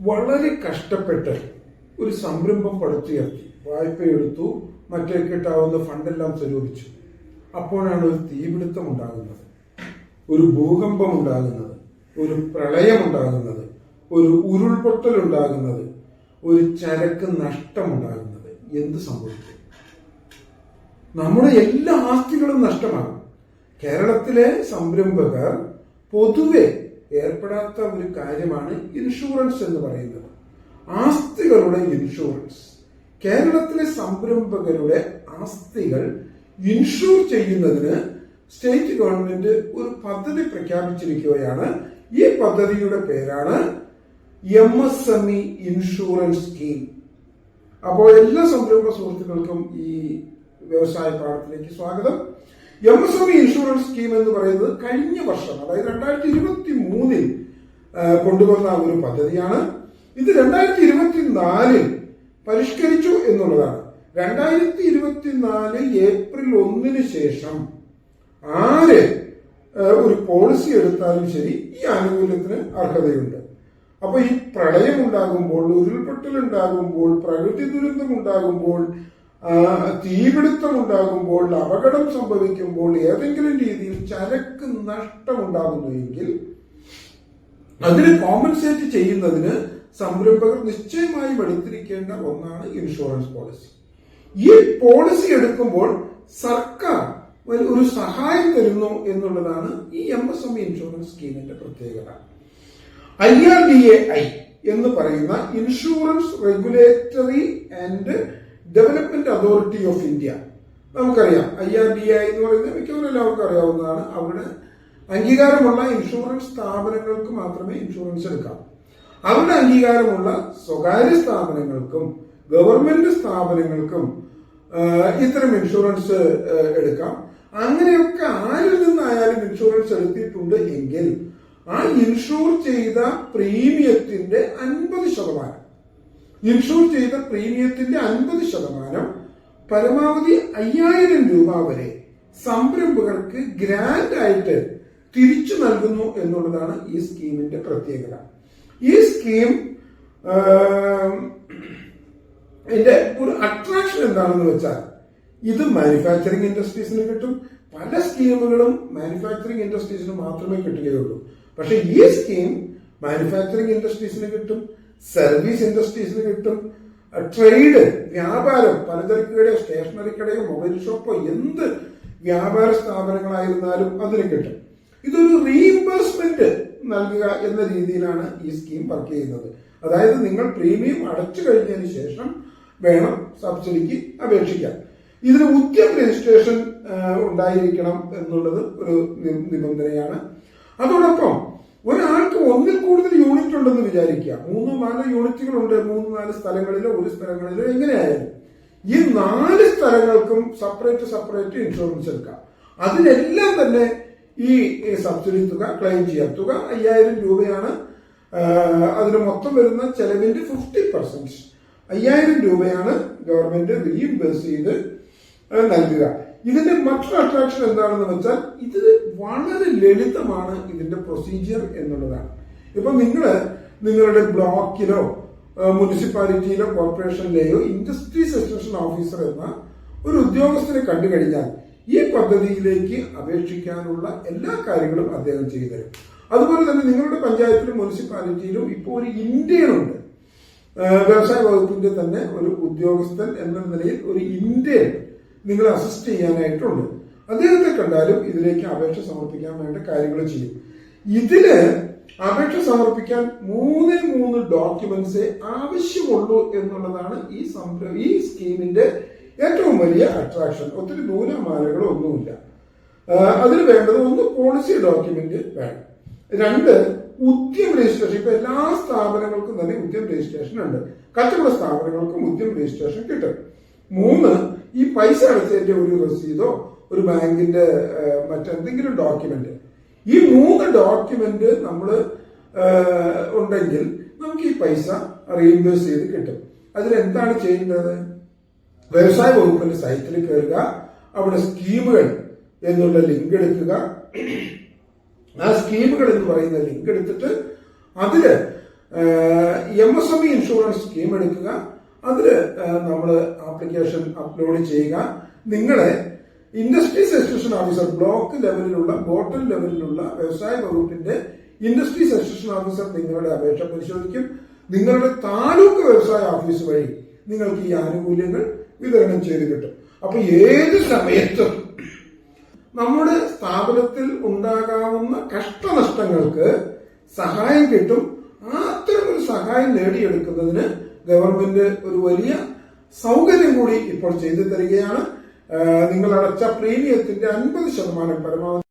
വളരെ കഷ്ടപ്പെട്ട് ഒരു സംരംഭം പടുത്തുയർത്തി. വായ്പയെടുത്തു മറ്റേ കിട്ടാവുന്ന ഫണ്ടെല്ലാം സ്വരൂപിച്ചു അപ്പോഴാണ് ഒരു തീപിടുത്തം ഉണ്ടാകുന്നത്. ഒരു ഭൂകമ്പം ഉണ്ടാകുന്നത്. ഒരു പ്രളയം ഉണ്ടാകുന്നത്. ഒരു ഉരുൾപൊട്ടൽ ഉണ്ടാകുന്നത്. ഒരു ചരക്ക് നഷ്ടമുണ്ടാകുന്നത് എന്ത് സംഭവിക്കും? നമ്മുടെ എല്ലാ ആസ്തികളും നഷ്ടമാകും. കേരളത്തിലെ സംരംഭകർ പൊതുവെ ഏർപ്പെടാത്ത ഒരു കാര്യമാണ് ഇൻഷുറൻസ് എന്ന് പറയുന്നത്. ആസ്തികളുടെ ഇൻഷുറൻസ് കേരളത്തിലെ സംരംഭകരുടെ ആസ്തികൾ ഇൻഷുർ ചെയ്യുന്നതിന് സ്റ്റേറ്റ് ഗവൺമെന്റ് ഒരു പദ്ധതി പ്രഖ്യാപിച്ചിരിക്കുകയാണ്. ഈ പദ്ധതിയുടെ പേരാണ് M S M E insurance scheme അപ്പോൾ എല്ലാ സംരംഭ സുഹൃത്തുക്കൾക്കും ഈ വ്യവസായ പാഠത്തിലേക്ക് സ്വാഗതം. M S M E insurance scheme എന്ന് പറയുന്നത് കഴിഞ്ഞ വർഷം അതായത് രണ്ടായിരത്തി ഇരുപത്തി മൂന്നിൽ കൊണ്ടുവന്ന ഒരു പദ്ധതിയാണ്. ഇത് രണ്ടായിരത്തി ഇരുപത്തി നാലിൽ പരിഷ്കരിച്ചു എന്നുള്ളതാണ്. രണ്ടായിരത്തി ഇരുപത്തിനാല് ഏപ്രിൽ ഒന്നിന് ശേഷം ആര് ഒരു പോളിസി എടുത്താലും ശരി ഈ ആനുകൂല്യത്തിന് അർഹതയുണ്ട്. അപ്പോൾ ഈ പ്രളയം ഉണ്ടാകുമ്പോൾ ഉരുൾപൊട്ടൽ ഉണ്ടാകുമ്പോൾ പ്രകൃതി ദുരന്തം ഉണ്ടാകുമ്പോൾ ആ, തീപിടുത്തം ഉണ്ടാകുമ്പോൾ അപകടം സംഭവിക്കുമ്പോൾ ഏതെങ്കിലും രീതിയിൽ ചരക്ക് നഷ്ടമുണ്ടാകുന്നു എങ്കിൽ അതിന് കോമ്പൻസേറ്റ് ചെയ്യുന്നതിന് സംരംഭകർ നിശ്ചയമായും എടുത്തിരിക്കേണ്ട ഒന്നാണ് ഇൻഷുറൻസ് പോളിസി ഈ പോളിസി എടുക്കുമ്പോൾ സർക്കാർ ഒരു സഹായം തരുന്നു എന്നുള്ളതാണ് ഈ എം എസ് എം ഇൻഷുറൻസ് സ്കീമിന്റെ പ്രത്യേകത. I R D A I എന്ന് പറയുന്ന insurance regulatory and development authority of India നമുക്കറിയാം. ഐ ആർ ഡി ഐ എന്ന് പറയുന്നത് മിക്കവാറും എല്ലാവർക്കും അറിയാവുന്നതാണ്. അവിടെ അംഗീകാരമുള്ള ഇൻഷുറൻസ് സ്ഥാപനങ്ങൾക്ക് മാത്രമേ ഇൻഷുറൻസ് എടുക്കാം. അവരുടെ അംഗീകാരമുള്ള സ്വകാര്യ സ്ഥാപനങ്ങൾക്കും ഗവൺമെന്റ് സ്ഥാപനങ്ങൾക്കും ഇത്തരം ഇൻഷുറൻസ് എടുക്കാം. അങ്ങനെയൊക്കെ ആരിൽ നിന്നായാലും ഇൻഷുറൻസ് എടുത്തിട്ടുണ്ട് എങ്കിൽ ആ ഇൻഷുർ ചെയ്ത പ്രീമിയത്തിന്റെ അൻപത് ശതമാനം. ഇൻഷൂർ ചെയ്ത പ്രീമിയത്തിന്റെ അൻപത് ശതമാനം പരമാവധി അയ്യായിരം രൂപ വരെ സംരംഭകർക്ക് ഗ്രാൻഡ് ആയിട്ട് തിരിച്ചു നൽകുന്നു എന്നുള്ളതാണ് ഈ സ്കീമിന്റെ പ്രത്യേകത. ഈ സ്കീം ഇതിന്റെ ഒരു അട്രാക്ഷൻ എന്താണെന്ന് വെച്ചാൽ ഇത് മാനുഫാക്ചറിംഗ് ഇൻഡസ്ട്രീസിന് കിട്ടും. പല സ്കീമുകളും മാനുഫാക്ചറിംഗ് ഇൻഡസ്ട്രീസിന് മാത്രമേ കിട്ടുകയുള്ളൂ. പക്ഷെ ഈ സ്കീം മാനുഫാക്ചറിംഗ് ഇൻഡസ്ട്രീസിന് കിട്ടും. സർവീസ് ഇൻഡസ്ട്രീസിന് കിട്ടും. ട്രേഡ് വ്യാപാരം പലചരക്ക് കടയോ സ്റ്റേഷനറി കടയോ മൊബൈൽ ഷോപ്പോ എന്ത് വ്യാപാര സ്ഥാപനങ്ങളായിരുന്നാലും അതിന് കിട്ടും. ഇതൊരു റീഇംബേഴ്സ്മെന്റ് നൽകുക എന്ന രീതിയിലാണ് ഈ സ്കീം വർക്ക് ചെയ്യുന്നത്. അതായത് നിങ്ങൾ പ്രീമിയം അടച്ചു കഴിഞ്ഞതിന് ശേഷം വേണം സബ്സിഡിക്ക് അപേക്ഷിക്കാൻ. ഇതിന് ഉദ്യം രജിസ്ട്രേഷൻ ഉണ്ടായിരിക്കണം എന്നുള്ളത് ഒരു നിബന്ധനയാണ്. അതോടൊപ്പം ഒരാൾക്ക് ഒന്നിൽ കൂടുതൽ യൂണിറ്റ് ഉണ്ടെന്ന് വിചാരിക്കുക. മൂന്നോ നാലോ യൂണിറ്റുകളുണ്ട്. മൂന്ന് നാല് സ്ഥലങ്ങളിലോ ഒരു സ്ഥലങ്ങളിലോ എങ്ങനെയായാലും. ഈ നാല് സ്ഥലങ്ങൾക്കും സെപ്പറേറ്റ് സെപ്പറേറ്റ് ഇൻഷുറൻസ് എടുക്കാം. അതിനെല്ലാം തന്നെ ഈ സബ്സിഡി തുക ക്ലെയിം ചെയ്യാം. തുക അയ്യായിരം രൂപയാണ്. അതിന് മൊത്തം വരുന്ന ചെലവിന്റെ ഫിഫ്റ്റി പെർസെന്റ് അയ്യായിരം രൂപയാണ് ഗവൺമെന്റ് റീഇംബേഴ്സ് ചെയ്ത് നൽകുക. ഇതിന്റെ മറ്റൊരു അട്രാക്ഷൻ എന്താണെന്ന് വെച്ചാൽ ഇത് വളരെ ലളിതമാണ് ഇതിന്റെ പ്രൊസീജിയർ എന്നുള്ളതാണ്. ഇപ്പൊ നിങ്ങൾ നിങ്ങളുടെ ബ്ലോക്കിലോ മുനിസിപ്പാലിറ്റിയിലോ കോർപ്പറേഷനിലെയോ ഇൻഡസ്ട്രി എക്സ്റ്റൻഷൻ ഓഫീസർ എന്ന ഒരു ഉദ്യോഗസ്ഥനെ കണ്ടു കഴിഞ്ഞാൽ ഈ പദ്ധതിയിലേക്ക് അപേക്ഷിക്കാനുള്ള എല്ലാ കാര്യങ്ങളും അദ്ദേഹം ചെയ്തു അതുപോലെ തന്നെ നിങ്ങളുടെ പഞ്ചായത്തിലും മുനിസിപ്പാലിറ്റിയിലും ഇപ്പോൾ ഒരു ഏഹ് വ്യവസായ വകുപ്പിന്റെ തന്നെ ഒരു ഉദ്യോഗസ്ഥൻ എന്ന നിലയിൽ ഒരു ഇന്ത്യൻ നിങ്ങളെ അസിസ്റ്റ് ചെയ്യാനായിട്ടുണ്ട്. അദ്ദേഹത്തെ കണ്ടാലും ഇതിലേക്ക് അപേക്ഷ സമർപ്പിക്കാൻ വേണ്ട കാര്യങ്ങൾ ചെയ്യും. ഇതിൽ അപേക്ഷ സമർപ്പിക്കാൻ മൂന്നേ മൂന്ന് ഡോക്യുമെന്റ്സ് ആവശ്യമുള്ളൂ എന്നുള്ളതാണ് ഈ സംര ഈ സ്കീമിന്റെ ഏറ്റവും വലിയ അട്രാക്ഷൻ ഒത്തിരി നൂലമാലകളോ ഒന്നുമില്ല. അതിന് വേണ്ടത് ഒന്ന് പോളിസി ഡോക്യുമെന്റ് വേണം. രണ്ട് ഉദ്യം രജിസ്ട്രേഷൻ ഇപ്പൊ എല്ലാ സ്ഥാപനങ്ങൾക്കും തന്നെ ഉദ്യം രജിസ്ട്രേഷൻ ഉണ്ട്. കച്ചവട സ്ഥാപനങ്ങൾക്കും ഉദ്യം രജിസ്ട്രേഷൻ കിട്ടും. മൂന്ന് ഈ പൈസ അടച്ചതിന്റെ ഒരു രസീതോ ഒരു ബാങ്കിന്റെ മറ്റെന്തെങ്കിലും ഡോക്യുമെന്റ് ഈ മൂന്ന് ഡോക്യുമെന്റ് നമ്മൾ ഉണ്ടെങ്കിൽ നമുക്ക് ഈ പൈസ റീഇംബേഴ്സ് ചെയ്ത് കിട്ടും. അതിലെന്താണ് ചെയ്യേണ്ടത്? വ്യവസായ വകുപ്പിന്റെ സൈറ്റിൽ കയറുക അവിടെ സ്കീമുകൾ എന്നുള്ള ലിങ്ക് എടുക്കുക. ആ സ്കീമുകൾ എന്ന് പറയുന്ന ലിങ്ക് എടുത്തിട്ട് അതിൽ M S M E insurance scheme എടുക്കുക. അതിൽ നമ്മൾ ആപ്ലിക്കേഷൻ അപ്ലോഡ് ചെയ്യുക. നിങ്ങളെ ഇൻഡസ്ട്രീസ് അസോസിയേഷൻ ഓഫീസർ ബ്ലോക്ക് ലെവലിലുള്ള ബോട്ടൽ ലെവലിലുള്ള വ്യവസായ വകുപ്പിന്റെ ഇൻഡസ്ട്രീസ് അസോസിയേഷൻ ഓഫീസർ നിങ്ങളുടെ അപേക്ഷ പരിശോധിക്കും. നിങ്ങളുടെ താലൂക്ക് വ്യവസായ ഓഫീസ് വഴി നിങ്ങൾക്ക് ഈ ആനുകൂല്യങ്ങൾ വിതരണം ചെയ്ത് കിട്ടും. അപ്പൊ ഏത് സമയത്തും നമ്മുടെ സ്ഥാപനത്തിൽ ഉണ്ടാകാവുന്ന കഷ്ടനഷ്ടങ്ങൾക്ക് സഹായം കിട്ടും. അത്തരമൊരു സഹായം നേടിയെടുക്കുന്നതിന് ഗവൺമെന്റ് ഒരു വലിയ സൗകര്യം കൂടി ഇപ്പോൾ ചെയ്തു തരികയാണ്. നിങ്ങൾ അടച്ച പ്രീമിയത്തിന്റെ അൻപത് ശതമാനം പരമാവധി